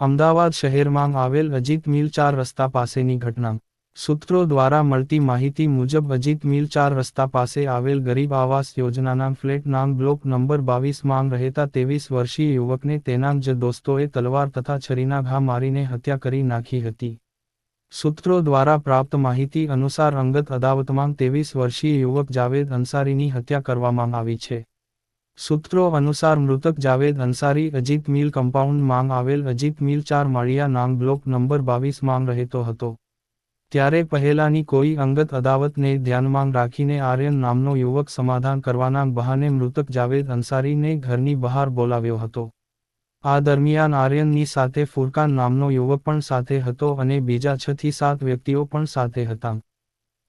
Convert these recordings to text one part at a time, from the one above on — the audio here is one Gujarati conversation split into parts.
અમદાવાદ શહેરમાં આવેલ અજીત મિલ ચાર રસ્તા પાસેની ઘટના. સૂત્રો દ્વારા મળતી માહિતી મુજબ અજીત મિલ ચાર રસ્તા પાસે આવેલ ગરીબ આવાસ યોજનાના ફ્લેટ નામ બ્લોક નંબર બાવીસ માંગ રહેતા ત્રેવીસ વર્ષીય યુવકને તેના જ દોસ્તોએ તલવાર તથા છરીના ઘા મારીને હત્યા કરી નાખી હતી. સૂત્રો દ્વારા પ્રાપ્ત માહિતી અનુસાર અંગત અદાવતમાં ત્રેવીસ વર્ષીય યુવક જાવેદ અંસારીની હત્યા કરવામાં આવી છે. સૂત્રો અનુસાર મૃતક જાવેદ અંસારી, અજીત મિલ કમ્પાઉન્ડ માંગ આવેલ અજીત મિલ ચાર માળિયા નામ બ્લોક નંબર બાવીસ માંગ રહેતો હતો. ત્યારે પહેલાની કોઈ અંગત અદાવતને ધ્યાનમાં રાખીને આર્યન નામનો યુવક સમાધાન કરવાના બહાને મૃતક જાવેદ અંસારીને ઘરની બહાર બોલાવ્યો હતો. આ દરમિયાન આર્યનની સાથે ફુરકાન નામનો યુવક પણ સાથે હતો અને બીજા છ થી સાત વ્યક્તિઓ પણ સાથે હતા.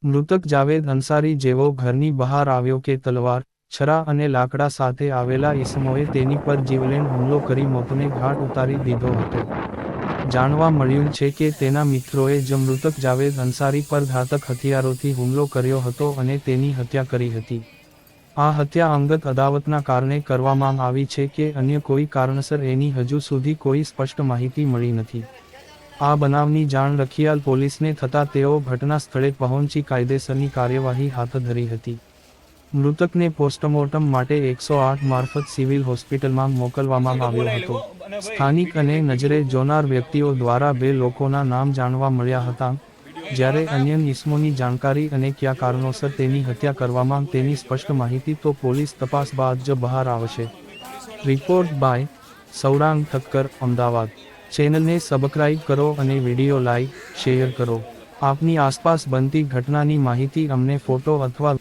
મૃતક જાવેદ અંસારી જેવો ઘરની બહાર આવ્યો કે તલવાર છરા અને લાકડા સાથે આવેલા ઈસમોએ તેની પર જીવલેણ હુમલો કરી મોતને ઘાટ ઉતારી દીધો હતો. જાણવા મળ્યું છે કે તેના મિત્રોએ જ મૃતક જાવેદ અંસારી પર ઘાતક હથિયારોથી હુમલો કર્યો હતો અને તેની હત્યા કરી હતી. આ હત્યા અંગત અદાવતના કારણે કરવામાં આવી છે કે અન્ય કોઈ કારણસર એની હજુ સુધી કોઈ સ્પષ્ટ માહિતી મળી નથી. આ બનાવની જાણ રખિયાલ પોલીસને થતાં તેઓ ઘટના સ્થળે પહોંચી કાયદેસરની કાર્યવાહી હાથ ધરી હતી. મૃતકને પોસ્ટમોર્ટમ માટે એકસો આઠ મારફત સિવિલ હોસ્પિટલમાં મોકલવામાં આવ્યો હતો. સ્થાનિક અને નજરે જોનાર વ્યક્તિઓ દ્વારા બે લોકોના નામ જાણવા મળ્યા હતા. જ્યારે અન્ય ઇસમોની જાણકારી અને કયા કારણોસર તેની હત્યા કરવામાં તેની સ્પષ્ટ માહિતી તો પોલીસ તપાસ બાદ જ બહાર આવશે. Report by Saurang Thakkar Ahmedabad. ચેનલને સબસ્ક્રાઇબ કરો અને વીડિયો લાઇક શેર કરો. આપની આસપાસ બનતી ઘટનાની માહિતી અમને ફોટો અથવા